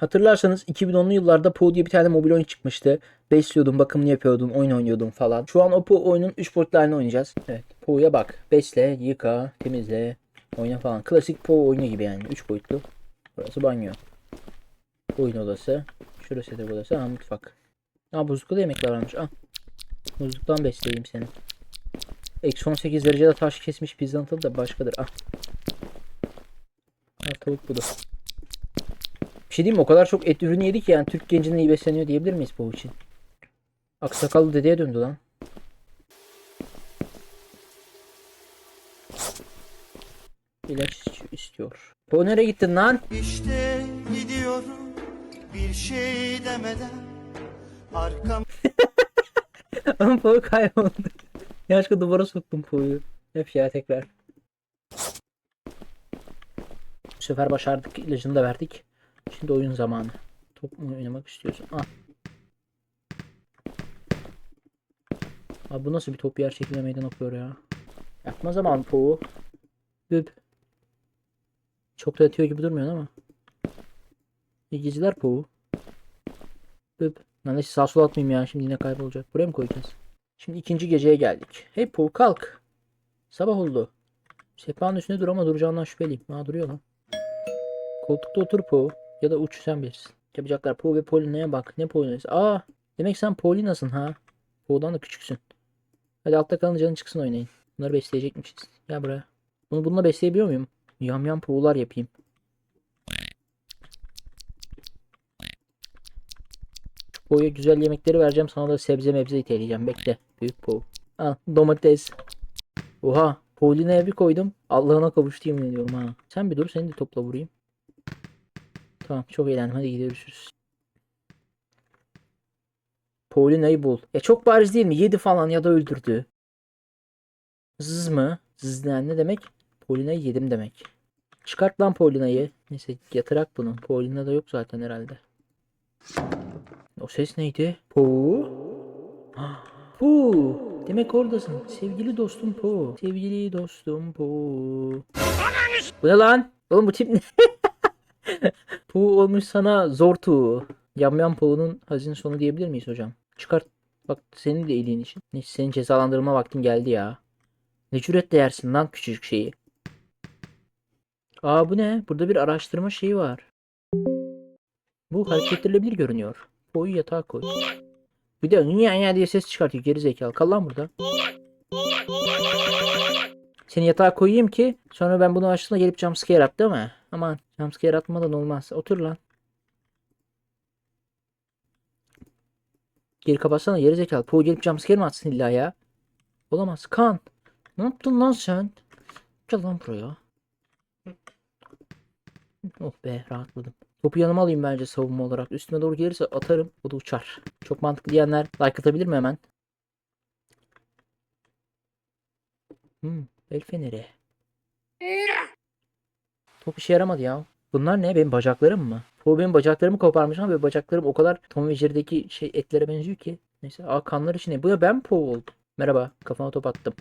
Hatırlarsanız 2010'lu yıllarda Po diye bir tane mobil oyun çıkmıştı. Besliyordun, bakımını yapıyordun, oyun oynuyordun falan. Şu an o Po oyunun 3 boyutlu halini oynayacağız. Evet. Po'ya bak. Besle, yıka, temizle, oyna falan. Klasik Po oyunu gibi yani. 3 boyutlu. Burası banyo. Oyun odası. Şurası da odası. Ha mutfak. Aa buzlukta da yemekler varmış. Ah. Buzluktan besleyeyim seni. Eksi 18 derecede taş kesmiş pizzanın tadı da başkadır. Ah. Ha, tavuk budu. Şey diyeyim mi? O kadar çok et ürünü yedik ki yani Türk gencinin iyi besleniyor diyebilir miyiz bu için? Aksakallı dedeye döndü lan. İlaç istiyor. Bu nereye gittin lan? İşte gidiyorum bir şey demeden Arkam Ama Poğu kayboldu. Yanlışlıkla duvara soktum Poğu'yu. Hep ya tekrar. Bu sefer başardık. İlacını da verdik. Şimdi oyun zamanı. Top mu oynamak istiyorsun? Ah. Abi bu nasıl bir top yer şeklinde meydan okuyor ya? Yapma zaman Poğu. Büp. Çok da yatıyor gibi durmuyor ama. İyi geceler Poğu. Büp. Lan neyse sağ sola atmayayım ya. Şimdi yine kaybolacak. Buraya mı koyacağız? Şimdi ikinci geceye geldik. Hey Poğu kalk. Sabah oldu. Sehpanın üstünde dur ama duracağından şüpheliyim. Ha duruyor lan. Koltukta otur Poğu. Ya da uç sen bilirsin. Yapacaklar Poğu ve Paulina'ya bak. Ne Paulina'sı? Aa demek sen Paulina'sın ha. Poğu'dan da küçüksün. Hadi altta kalın canın çıksın oynayın. Bunları besleyecekmişiz. Gel buraya. Bunu bununla besleyebiliyor muyum? Yam yam Poğu'lar yapayım. Poğu'ya güzel yemekleri vereceğim. Sana da sebze mebze iteleyeceğim. Bekle. Büyük Poğu. Al domates. Oha. Paulina'ya bir koydum. Allah'ına kavuştu yemin ediyorum ha. Sen bir dur seni de topla vurayım. Tamam çok eğlendim. Hadi gidiyoruz. Paulina'yı bul. Ya çok bariz değil mi? Yedi falan ya da öldürdü. Zız mı? Zız ne demek? Paulina'yı yedim demek. Çıkart lan Paulina'yı. Neyse yatırak bunu. Paulina da yok zaten herhalde. O ses neydi? Po? Po. Demek oradasın. Sevgili dostum Po. Sevgili dostum Po. Bu ne lan? Oğlum bu tip ne? Po olmuş sana zor tu. Yamyam Po'nun hazin sonu diyebilir miyiz hocam? Çıkart. Bak senin de iyiliğin için. Neyse senin cezalandırma vaktin geldi ya. Ne cüretle yersin lan küçücük şeyi. Aa bu ne? Burada bir araştırma şeyi var. Bu hareket edilebilir görünüyor. Boyu yatağa koy. Bir de niye ya diye ses çıkartıyor geri zekalı. Kal lan burada. Seni yatağa koyayım ki sonra ben bunu açtığımda gelip jumpscare at değil mi? Aman jumpscare atmadan olmaz. Otur lan. Geri kapatsana geri zekalı. Po gelip jumpscare mi atsın illa ya? Olamaz. Kan. Ne yaptın lan sen? Gel lan buraya. Oh be rahatladım. Topu yanıma alayım bence savunma olarak. Üstüme doğru gelirse atarım. O da uçar. Çok mantıklı diyenler like atabilir mi hemen? Hmm, el feneri. Top işe yaramadı ya. Bunlar ne? Benim bacaklarım mı? Bu benim bacaklarımı koparmış ama benim bacaklarım o kadar Tom ve şey etlere benziyor ki. Neyse. Aa kanlar içine. Bu ya ben po oldum. Merhaba. Kafana top attım.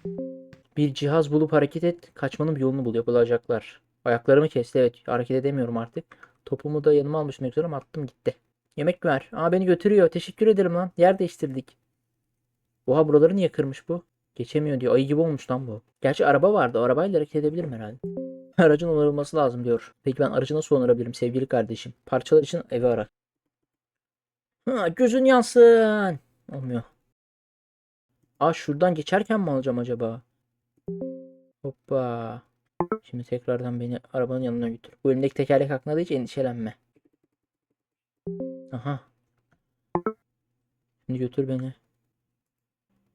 Bir cihaz bulup hareket et. Kaçmanın bir yolunu bul. Yapılacaklar. Ayaklarımı kesti. Evet. Hareket edemiyorum artık. Topumu da yanıma güzel ama attım gitti. Yemek ver. Aa beni götürüyor. Teşekkür ederim lan. Yer değiştirdik. Oha buraları niye kırmış bu? Geçemiyor diyor. Ayı gibi olmuş lan bu. Gerçi araba vardı. O arabayla hareket edebilirim herhalde. Aracın onarılması lazım diyor. Peki ben aracı nasıl onarabilirim sevgili kardeşim? Parçalar için evi ara. Ha, gözün yansın. Olmuyor. Aa şuradan geçerken mi alacağım acaba? Hoppa. Şimdi tekrardan beni arabanın yanına götür. Bu elimdeki tekerlek hakkında da hiç endişelenme. Aha. Şimdi götür beni.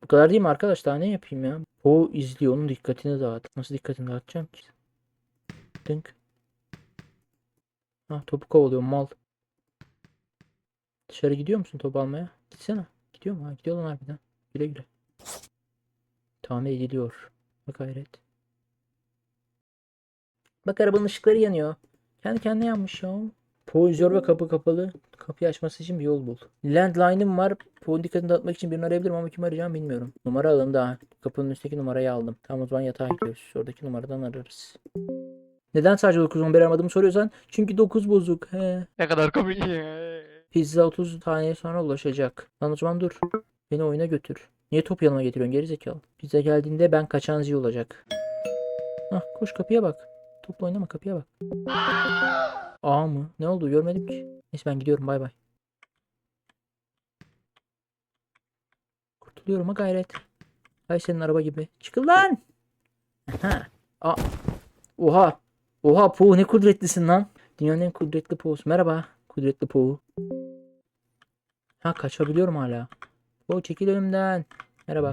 Bu kadar değil mi arkadaş? Daha ne yapayım ya? O izliyor. Onun dikkatini dağıt. Nasıl dikkatini dağıtacağım ki? Dınk. Ha topu kovalıyor mal. Dışarı gidiyor musun top almaya? Gitsene. Gidiyor mu? Ha, gidiyor lan harbiden. Güle güle. Tamir ediliyor. Bak hayret. Bak arabanın ışıkları yanıyor. Kendi kendine yanmış ya. Po izliyor ve kapı kapalı. Kapıyı açması için bir yol bul. Landline'ım var. Po'nun dikkatini dağıtmak için birini arayabilirim ama kim arayacağım bilmiyorum. Numara alındı ha. Kapının üstteki numarayı aldım. Tamam o zaman yatağa gidiyoruz. Oradaki numaradan ararız. Neden sadece 9 11 aramadığımı soruyorsan çünkü 9 bozuk. He. Ne kadar komik. Pizza 30 saniye sonra ulaşacak. Lan o zaman dur. Beni oyuna götür. Niye top yanıma getiriyorsun gerizekalı? Pizza geldiğinde ben kaçan zi olacak. Hah koş kapıya bak. Topla oynama kapıya bak. Aa mı? Ne oldu görmedim ki. Neyse ben gidiyorum bay bay. Kurtuluyorum ha gayret. Hay senin araba gibi. Çıkın lan. Aha. Aa. Oha. Oha Pooh ne kudretlisin lan. Dünyanın en kudretli Pooh'su. Merhaba. Kudretli Pooh. Ha kaçabiliyorum hala. O çekil önümden. Merhaba.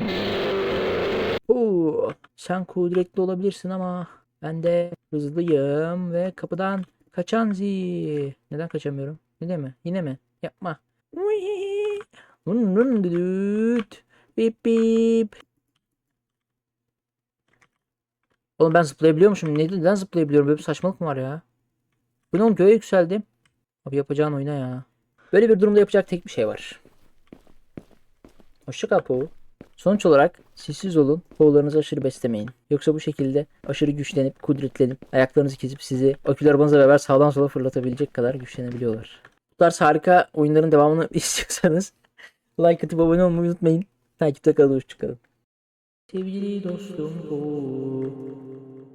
Oo, sen kudretli olabilirsin ama ben de hızlıyım ve kapıdan kaçan zi. Neden kaçamıyorum? Yine mi? Yine mi? Yapma. Bip bip. Oğlum ben zıplayabiliyormuşum. Neden zıplayabiliyorum? Böyle bir saçmalık mı var ya? Bu ne oğlum göğe yükseldim. Abi yapacağın oyna ya. Böyle bir durumda yapacak tek bir şey var. Hoşçakal Poğu. Sonuç olarak sessiz olun. Poğularınızı aşırı beslemeyin. Yoksa bu şekilde aşırı güçlenip, kudretlenip, ayaklarınızı kesip sizi akülü arabanızla beraber sağdan sola fırlatabilecek kadar güçlenebiliyorlar. Bu tarz harika oyunların devamını istiyorsanız like atıp abone olmayı unutmayın. Takipte kalın, hoşçakalın. Sevgili dostum Poğu.